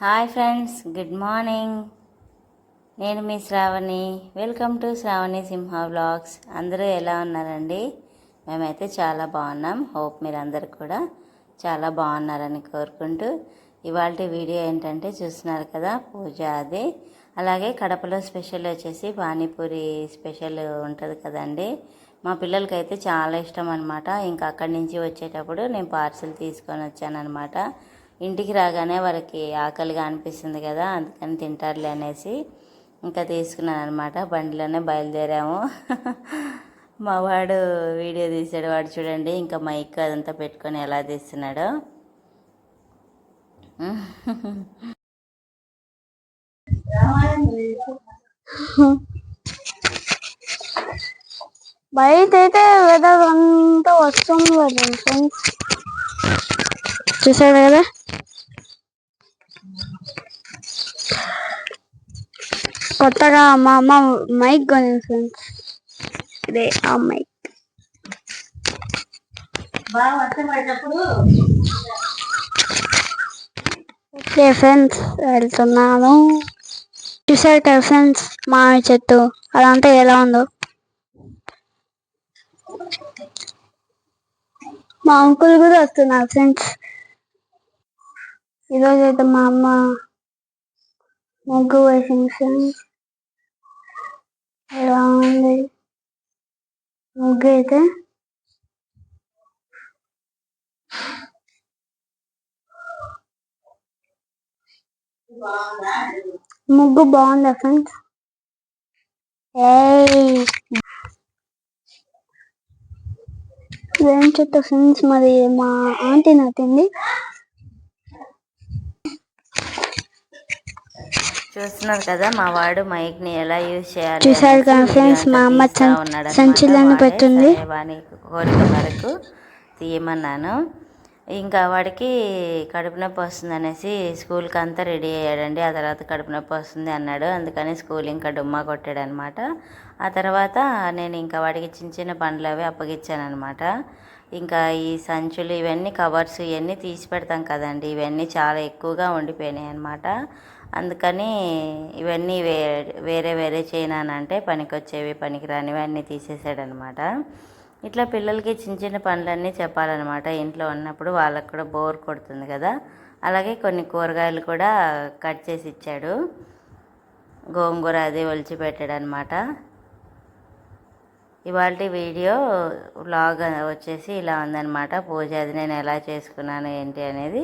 Hi friends good morning. నేను మీ Sravani. Welcome to Sravani Simha vlogs. అందరూ ఎలా ఉన్నారండి? మేమైతే చాలా బాగున్నాం. హోప్ మీరందరూ కూడా చాలా బాగున్నారని కోరుకుంటూ ఇవాళ వీడియో ఏంటంటే చూస్తున్నారు కదా పూజ అది. అలాగే కడపలో స్పెషల్ వచ్చేసి పానీపూరి స్పెషల్ ఉంటుంది కదండి. మా పిల్లలకైతే చాలా ఇష్టం అనమాట ఇంకా అక్కడి నుంచి వచ్చేటప్పుడు నేను పార్సిల్ తీసుకొని వచ్చానమాట ఇంటికి రాగానే వాళ్ళకి ఆకలిగా అనిపిస్తుంది కదా అందుకని తింటారులే అనేసి ఇంకా తీసుకున్నాను అనమాట బండిలోనే బయలుదేరాము. మా వాడు వీడియో తీసాడు. వాడు చూడండి ఇంకా మైక్ అదంతా పెట్టుకొని ఎలా తీస్తున్నాడో. బయట అయితే వెదర్ అంతా వస్తుంది కదా ఫ్రెండ్స్ చూసాడు కదా? కొత్తగా మా అమ్మ మైక్ కొనింది ఫ్రెండ్స్ ఇదే ఆ మైక్. ఓకే ఫ్రెండ్స్ వెళ్తున్నాను. చూసారు కదా ఫ్రెండ్స్ మామిడి చెట్టు. అదంతా ఎలా ఉందో. మా అంకుల్ కూడా వస్తున్నారు ఫ్రెండ్స్. ఈరోజు అయితే మా అమ్మ ముగ్గు వేసింది ఫ్రెండ్స్. ఎలా ఉంది ముగ్గు అయితే ముగ్గు బాగుందా ఫ్రెండ్స్? ఏం చెప్తా ఫ్రెండ్స్? మరి మా ఆంటీ నాటింది చూస్తున్నారు కదా మా వాడు మైక్ని ఎలా యూజ్ చేయాలి చూశారు కదా వీడియో మా అమ్మ. సంచులను పెట్టింది. వాని కోరిక వరకు తీయమన్నాను. ఇంకా వాడికి కడుపు నొప్పి వస్తుంది అనేసి స్కూల్కి అంతా రెడీ అయ్యాడండి. ఆ తర్వాత కడుపు నొప్పి వస్తుంది అన్నాడు. అందుకని స్కూల్ ఇంకా డుమ్మా కొట్టాడు అనమాట ఆ తర్వాత నేను ఇంకా వాడికి చిన్న చిన్న పనులు అవి అప్పగించాను అనమాట ఇంకా ఈ సంచులు ఇవన్నీ కవర్స్ ఇవన్నీ తీసి పెడతాం కదండి. ఇవన్నీ చాలా ఎక్కువగా ఉండిపోయినాయి అనమాట అందుకని ఇవన్నీ వే వేరే వేరే చేయనానంటే పనికొచ్చేవి పనికిరానివి అన్నీ తీసేసాడనమాట. ఇట్లా పిల్లలకి చిన్న చిన్న పనులన్నీ చెప్పాలన్నమాట ఇంట్లో ఉన్నప్పుడు వాళ్ళకు కూడా బోర్ కొడుతుంది కదా. అలాగే కొన్ని కూరగాయలు కూడా కట్ చేసి ఇచ్చాడు. గోంగూర అది ఒలిచి పెట్టాడు అనమాట ఇవాళ వీడియో వ్లాగ్ వచ్చేసి ఇలా ఉందనమాట. పూజ అది నేను ఎలా చేసుకున్నాను ఏంటి అనేది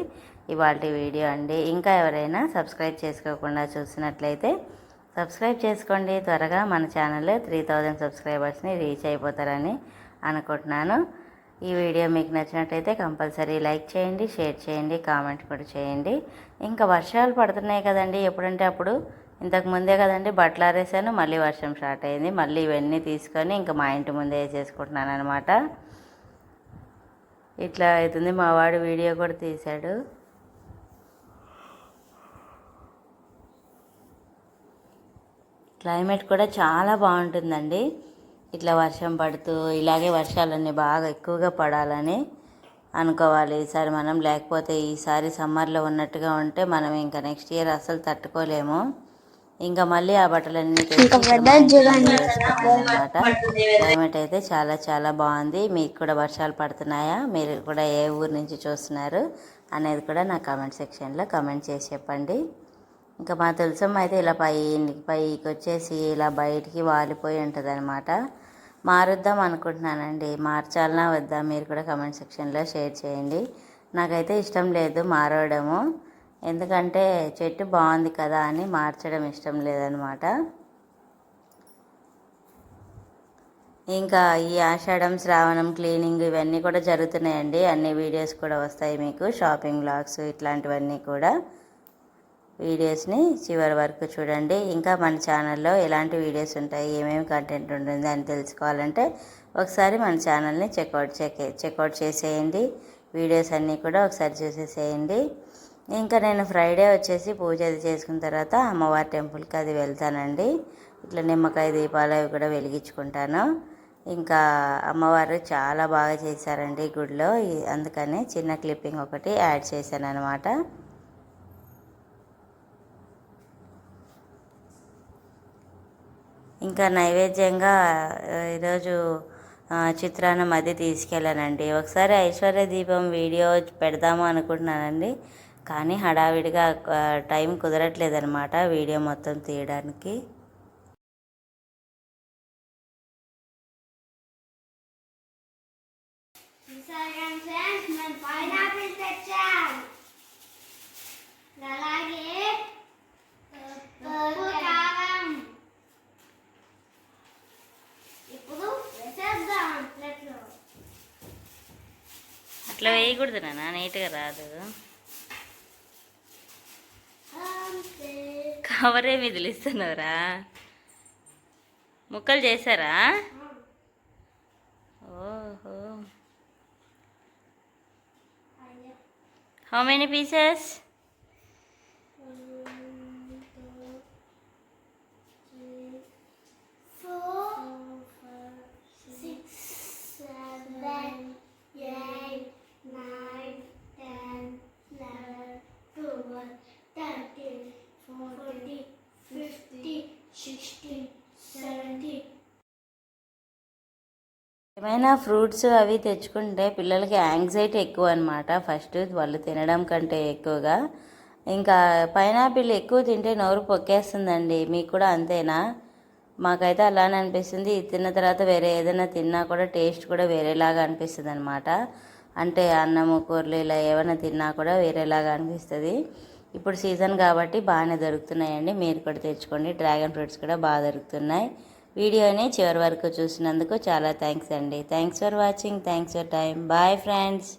ఇవాళ వీడియో అండి. ఇంకా ఎవరైనా సబ్స్క్రైబ్ చేసుకోకుండా చూసినట్లయితే సబ్స్క్రైబ్ చేసుకోండి. త్వరగా మన ఛానల్లో త్రీ థౌజండ్ సబ్స్క్రైబర్స్ని రీచ్ అయిపోతారని అనుకుంటున్నాను. ఈ వీడియో మీకు నచ్చినట్లయితే కంపల్సరీ లైక్ చేయండి షేర్ చేయండి కామెంట్ కూడా చేయండి. ఇంకా వర్షాలు పడుతున్నాయి కదండి. ఎప్పుడంటే అప్పుడు ఇంతకు ముందే కదండి బట్టలు ఆరేసాను మళ్ళీ వర్షం స్టార్ట్ అయింది. మళ్ళీ ఇవన్నీ తీసుకొని ఇంకా మా ఇంటి ముందే వేసేసుకుంటున్నాను అనమాట ఇట్లా అవుతుంది. మా వాడు వీడియో కూడా తీశాడు. క్లైమేట్ కూడా చాలా బాగుంటుందండి. ఇట్లా వర్షం పడుతూ ఇలాగే వర్షాలన్నీ బాగా ఎక్కువగా పడాలని అనుకోవాలి. ఈసారి మనం లేకపోతే ఈసారి సమ్మర్లో ఉన్నట్టుగా ఉంటే మనం ఇంకా నెక్స్ట్ ఇయర్ అసలు తట్టుకోలేము. ఇంకా మళ్ళీ ఆ బట్టలన్నీ అన్నమాట క్లైమేట్ అయితే చాలా చాలా బాగుంది. మీకు కూడా వర్షాలు పడుతున్నాయా? మీరు కూడా ఏ ఊరు నుంచి చూస్తున్నారు అనేది కూడా నా కామెంట్ సెక్షన్లో కామెంట్ చేసి చెప్పండి. ఇంకా మా తులసమ్మ అయితే ఇలా పై పైకి వచ్చేసి ఇలా బయటికి వాలిపోయి ఉంటుంది అనమాట మారుద్దాం అనుకుంటున్నానండి. మార్చాలనా వద్దా మీరు కూడా కమెంట్ సెక్షన్లో షేర్ చేయండి. నాకైతే ఇష్టం లేదు మారవడము. ఎందుకంటే చెట్టు బాగుంది కదా అని మార్చడం ఇష్టం లేదనమాట ఇంకా ఈ ఆషాఢం శ్రావణం క్లీనింగ్ ఇవన్నీ కూడా జరుగుతున్నాయండి. అన్ని వీడియోస్ కూడా వస్తాయి మీకు. షాపింగ్ బ్లాగ్స్ ఇట్లాంటివన్నీ కూడా. వీడియోస్ని చివరి వరకు చూడండి. ఇంకా మన ఛానల్లో ఎలాంటి వీడియోస్ ఉంటాయి ఏమేమి కంటెంట్ ఉంటుంది అని తెలుసుకోవాలంటే ఒకసారి మన ఛానల్ని check out check check out చేసేయండి. వీడియోస్ అన్నీ కూడా ఒకసారి చూసేసేయండి. ఇంకా నేను ఫ్రైడే వచ్చేసి పూజ అది చేసుకున్న తర్వాత అమ్మవారి టెంపుల్కి అది వెళ్తానండి. ఇట్లా నిమ్మకాయ దీపాలు అవి కూడా వెలిగించుకుంటాను. ఇంకా అమ్మవారు చాలా బాగా చేశారండి గుడిలో. అందుకనే అందుకని చిన్న క్లిప్పింగ్ ఒకటి యాడ్ చేశాను అనమాట ఇంకా నైవేద్యంగా ఈరోజు చిత్రాన్ని చిత్రాన్నం అది తీసుకెళ్ళానండి. ఒకసారి ఐశ్వర్య దీపం వీడియో పెడదాము అనుకుంటున్నానండి. కానీ హడావిడిగా టైం కుదరట్లేదనమాట వీడియో మొత్తం తీయడానికి ఫ్రెండ్స్ మేము పైనాపిల్ తెచ్చాం అలాగే ఉప్పు కారం ఇప్పుడు వేసేద్దాం ప్లేట్లో ఇట్లా వేయకూడదు నాన్న నీట్గా రాదు. అంతే కవరే మిదిలిస్తున్నారా ముక్కలు చేశారా? ఓహో. హౌ మెనీ పీసెస్ ఏమైనా ఫ్రూట్స్ అవి తెచ్చుకుంటే పిల్లలకి యాంగ్జైటీ ఎక్కువ అనమాట ఫస్ట్ వాళ్ళు తినడం కంటే ఎక్కువగా. ఇంకా పైనాపిల్ ఎక్కువ తింటే నోరు పొక్కేస్తుందండి. మీకు కూడా అంతేనా? మాకైతే అలానే అనిపిస్తుంది. ఇది తిన్న తర్వాత వేరే ఏదైనా తిన్నా కూడా టేస్ట్ కూడా వేరేలాగా అనిపిస్తుంది అనమాట అంటే అన్నము కూరలు ఇలా ఏమైనా తిన్నా కూడా వేరేలాగా అనిపిస్తుంది. ఇప్పుడు సీజన్ కాబట్టి బాగానే దొరుకుతున్నాయండి. మీరు కూడా తెచ్చుకోండి. డ్రాగన్ ఫ్రూట్స్ కూడా బాగా దొరుకుతున్నాయి. వీడియోని చివరి వరకు చూసినందుకు చాలా థ్యాంక్స్ అండి. Thanks for watching thanks for time bye friends